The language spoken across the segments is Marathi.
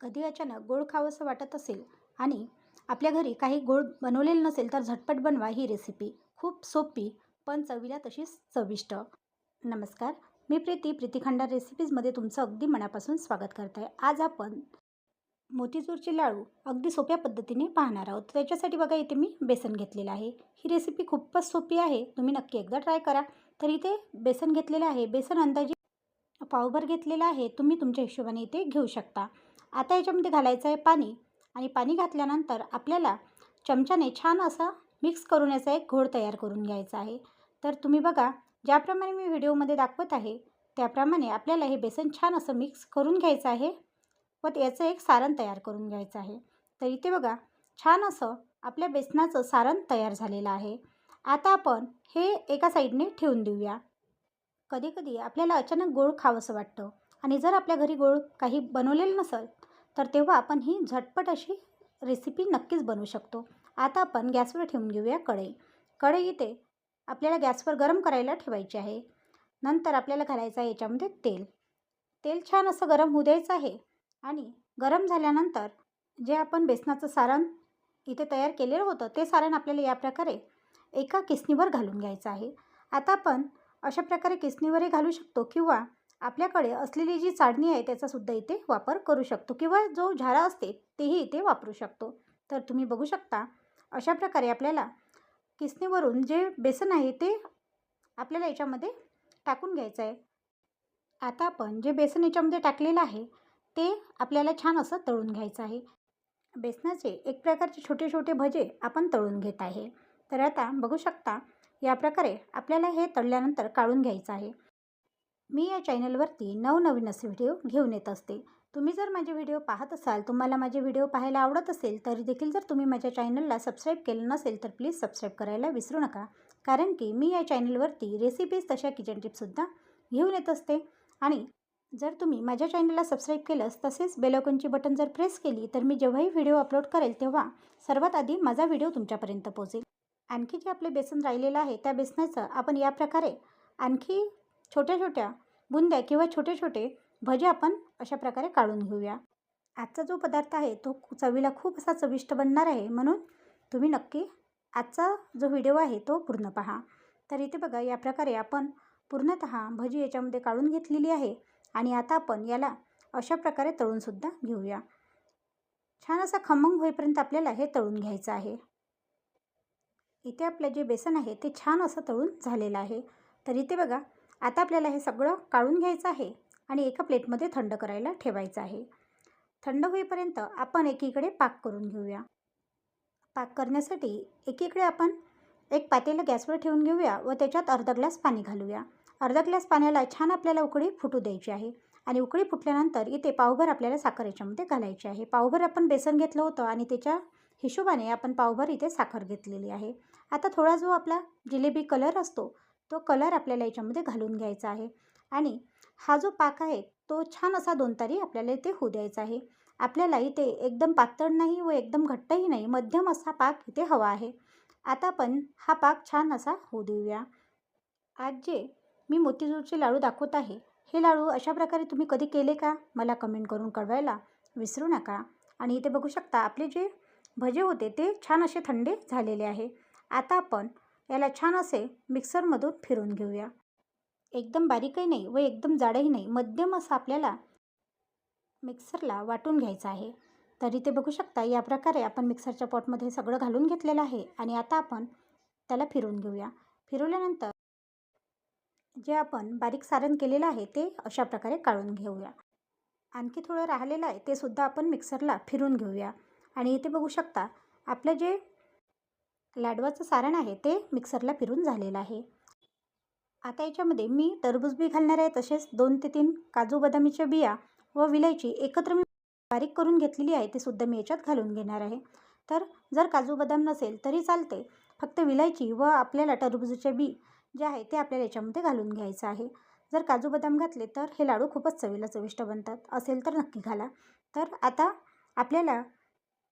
कधी अचानक गोड खावंसं वाटत असेल आणि आपल्या घरी काही गोड बनवलेलं नसेल तर झटपट बनवा ही रेसिपी खूप सोपी पण चवीला तशीच चविष्ट. नमस्कार मी प्रीती. प्रीती खंडार रेसिपीजमध्ये तुमचं अगदी मनापासून स्वागत करत आहे आज आपण मोतीचूरचे लाडू अगदी सोप्या पद्धतीने पाहणार आहोत. त्याच्यासाठी बघा इथे मी बेसन घेतलेलं आहे. ही रेसिपी खूपच सोपी आहे. तुम्ही नक्की एकदा ट्राय करा. तर इथे बेसन घेतलेलं आहे. बेसन अंदाजे पावभर घेतलेलं आहे. तुम्ही तुमच्या हिशोबाने इथे घेऊ शकता. आता याच्यामध्ये घालायचं आहे पाणी आणि पाणी घातल्यानंतर आपल्याला चमच्याने छान असा मिक्स करून याचा एक घोळ तयार करून घ्यायचा आहे. तर तुम्ही बघा ज्याप्रमाणे मी व्हिडिओमध्ये दाखवत आहे त्याप्रमाणे आपल्याला हे बेसन छान असं मिक्स करून घ्यायचं आहे व याचं एक सारण तयार करून घ्यायचं आहे. तर इथे बघा छान असं आपल्या बेसनाचं सारण तयार झालेलं आहे. आता आपण हे एका साईडने ठेवून देऊया. कधीकधी आपल्याला अचानक गोड खावंसं वाटतं आणि जर आपल्या घरी गोड काही बनवलेलं नसेल तर तेव्हा आपण ही झटपट अशी रेसिपी नक्कीच बनवू शकतो. आता आपण गॅसवर ठेवून घेऊया कढई. कढई इथे आपल्याला गॅसवर गरम करायला ठेवायची आहे. नंतर आपल्याला घालायचं आहे याच्यामध्ये तेल. तेल छान असं गरम होऊ द्यायचं आहे आणि गरम झाल्यानंतर जे आपण बेसनाचं सारण इथे तयार केलेलं होतं ते सारण आपल्याला या प्रकारे एका किसणीवर घालून घ्यायचं आहे. आता आपण अशा प्रकारे किसणीवरही घालू शकतो किंवा आपल्याकडे असलेली जी चाळणी आहे त्याचासुद्धा इथे वापर करू शकतो किंवा जो झारा असते तेही इथे वापरू शकतो. तर तुम्ही बघू शकता अशा प्रकारे आपल्याला किसणीवरून जे बेसन आहे ते आपल्याला याच्यामध्ये टाकून घ्यायचं आहे. आता आपण जे बेसन याच्यामध्ये टाकलेलं आहे ते आपल्याला छान असं तळून घ्यायचं आहे. बेसनाचे एक प्रकारचे छोटे छोटे भजे आपण तळून घेत आहे. तर आता बघू शकता या प्रकारे आपल्याला हे तळल्यानंतर काढून घ्यायचं आहे. मी या चॅनलवरती नवनवीन असे व्हिडिओ घेऊन येत असते. तुम्ही जर माझे व्हिडिओ पाहत असाल तुम्हाला माझे व्हिडिओ पाहायला आवडत असेल तरी देखील जर तुम्ही माझ्या चॅनलला सबस्क्राईब केलं नसेल तर प्लीज सबस्क्राईब करायला विसरू नका. कारण की मी या चॅनलवरती रेसिपीज तशा किचन टिप्ससुद्धा घेऊन येत असते. आणि जर तुम्ही माझ्या चॅनलला सबस्क्राईब केलंस तसेच बेलॉकनची बटन जर प्रेस केली तर मी जेव्हाही व्हिडिओ अपलोड करेल तेव्हा सर्वात आधी माझा व्हिडिओ तुमच्यापर्यंत पोहोचेल. आणखी जे आपले बेसन राहिलेलं आहे त्या बेसनाचं आपण या प्रकारे आणखी छोट्या छोट्या बुंद्या किंवा छोटे छोटे भजे आपण अशा प्रकारे काढून घेऊया. आजचा जो पदार्थ आहे तो चवीला खूप असा चविष्ट बनणार आहे म्हणून तुम्ही नक्की आजचा जो व्हिडिओ आहे तो पूर्ण पहा. तर इथे बघा या प्रकारे आपण पूर्णतः भजी याच्यामध्ये काढून घेतलेली आहे आणि आता आपण याला अशा प्रकारे तळूनसुद्धा घेऊया. छान असा खमंग होईपर्यंत आपल्याला हे तळून घ्यायचं आहे. इथे आपलं जे बेसन आहे ते छान असं तळून झालेलं आहे. तर इथे बघा आता आपल्याला हे सगळं काढून घ्यायचं आहे आणि एका प्लेटमध्ये थंड करायला ठेवायचं आहे. थंड होईपर्यंत आपण एकीकडे पाक करून घेऊया. पाक करण्यासाठी एकीकडे आपण एक पातेलं गॅसवर ठेवून घेऊया व त्याच्यात अर्धा ग्लास पाणी घालूया. अर्धा ग्लास पाण्याला छान आपल्याला उकळी फुटू द्यायची आहे आणि उकळी फुटल्यानंतर इथे पावभर आपल्याला साखर याच्यामध्ये घालायची आहे. पावभर आपण बेसन घेतलं होतं आणि त्याच्या हिशोबाने आपण पावभर इथे साखर घेतलेली आहे. आता थोडा जो आपला जिलेबी कलर असतो तो कलर आपल्याला याच्यामध्ये घालून घ्यायचा आहे. आणि हा जो पाक आहे तो छान असा दोन तारी आपल्याला इथे होऊ द्यायचा आहे. आपल्याला इथे एकदम पातळ नाही व एकदम घट्टही नाही मध्यम असा पाक इथे हवा आहे. आता आपण हा पाक छान असा होऊ देऊया. आज जे मी मोतीचूरचे लाडू दाखवत आहे. हे लाडू अशा प्रकारे तुम्ही कधी केले का? मला कमेंट करून कळवायला विसरू नका. आणि इथे बघू शकता आपले जे भजे होते ते छान असे थंडे झालेले आहे. आता आपण याला छान असे मिक्सरमधून फिरून घेऊया. एकदम बारीकही नाही व एकदम जाडही नाही. मध्यम असं आपल्याला मिक्सरला वाटून घ्यायचं आहे. तरी ते बघू शकता या प्रकारे आपण मिक्सरच्या पॉटमध्ये सगळं घालून घेतलेलं आहे आणि आता आपण त्याला फिरून घेऊया. फिरवल्यानंतर जे आपण बारीक सारण केलेलं आहे ते अशा प्रकारे काढून घेऊया. आणखी थोडं राहिलेलं आहे ते सुद्धा आपण मिक्सरला फिरून घेऊया. आणि इथे बघू शकता आपलं जे लाडवाचं सारण आहे ते मिक्सरला फिरून झालेलं आहे. आता याच्यामध्ये मी टरबूज बी घालणार आहे तसेच दोन ते तीन काजू बदामीच्या बिया व विलायची एकत्र मी बारीक करून घेतलेली आहे ते सुद्धा मी याच्यात घालून घेणार आहे. तर जर काजू बदाम नसेल तरी चालते फक्त विलायची व आपल्याला टरबूजचे बी जे आहे ते आपल्याला याच्यामध्ये घालून घ्यायचं आहे. जर काजू बदाम घातले तर हे लाडू खूपच चवीला चविष्ट बनतात. असेल तर नक्की घाला. तर आता आपल्याला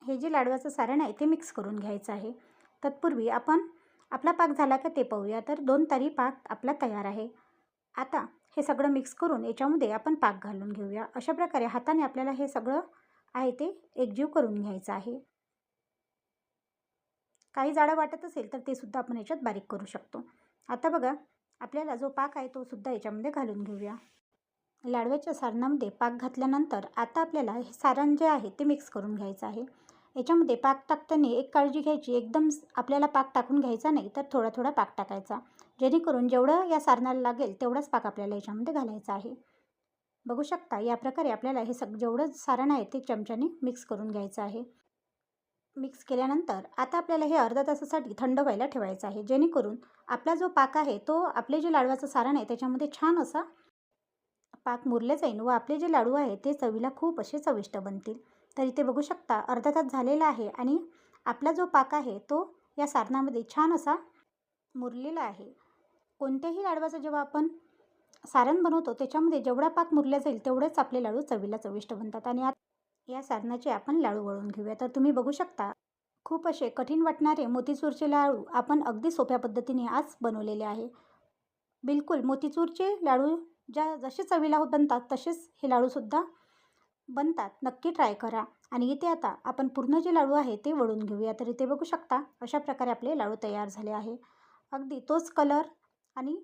हे जे लाडवाचं सारण आहे ते मिक्स करून घ्यायचं आहे. तत्पूर्वी आपण आपला पाक झाला का ते पाहूया. तर दोन तारी पाक आपला तयार आहे. आता हे सगळं मिक्स करून याच्यामध्ये आपण पाक घालून घेऊया. अशा प्रकारे हाताने आपल्याला हे सगळं आहे ते एकजीव करून घ्यायचं आहे. काही जाडं वाटत असेल तर ते सुद्धा आपण याच्यात बारीक करू शकतो. आता बघा आपल्याला जो पाक आहे तो सुद्धा याच्यामध्ये घालून घेऊया. लाडव्याच्या सारणामध्ये पाक घातल्यानंतर आता आपल्याला हे सारण जे आहे ते मिक्स करून घ्यायचं आहे. याच्यामध्ये पाक टाकताना एक काळजी घ्यायची एकदम आपल्याला पाक टाकून घ्यायचा नाही तर थोडा थोडा पाक टाकायचा. जेणेकरून जेवढं या सारणाला लागेल तेवढाच पाक आपल्याला याच्यामध्ये घालायचा आहे. बघू शकता या प्रकारे आपल्याला हे सग जेवढं सारण आहे ते चमच्याने मिक्स करून घ्यायचं आहे. मिक्स केल्यानंतर आता आपल्याला हे अर्धा तासासाठी थंड व्हायला ठेवायचं आहे. जेणेकरून आपला जो पाक आहे तो आपले जे लाडवाचं सारण आहे त्याच्यामध्ये छान असा पाक मुरले जाईल व आपले जे लाडू आहे ते चवीला खूप असे चविष्ट बनतील. तर इथे बघू शकता. अर्धा तास झालेला आहे आणि आपला जो पाक आहे तो या सारणामध्ये छान असा मुरलेला आहे. कोणत्याही लाडवाचं जेव्हा आपण सारण बनवतो त्याच्यामध्ये जेवढा पाक मुरला जाईल तेवढेच आपले लाडू चवीला चविष्ट बनतात. आणि आता या सारणाचे आपण लाडू वळून घेऊया. तर तुम्ही बघू शकता खूप असे कठीण वाटणारे मोतीचूरचे लाडू आपण अगदी सोप्या पद्धतीने आज बनवलेले आहे. बिलकुल मोतीचूरचे लाडू ज्या जसे चवीला बनतात तसेच हे लाडूसुद्धा बनतात. नक्की ट्राय करा. आणि इथे आता आपण पूर्ण जे लाडू आहे ते वळून घेऊया. तर इथे बघू शकता अशा प्रकारे आपले लाडू तयार झाले आहे. अगदी तोच कलर आणि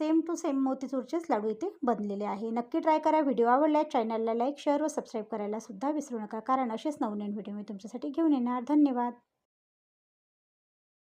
सेम टू सेम मोतीचूरचेच लाडू इथे बनलेले आहे. नक्की ट्राय करा. व्हिडिओ आवडल्यास चॅनलला लाईक शेअर व सबस्क्राईब करायला सुद्धा विसरू नका. कारण असेच नवनवीन व्हिडिओ मी तुमच्यासाठी घेऊन येणार. धन्यवाद.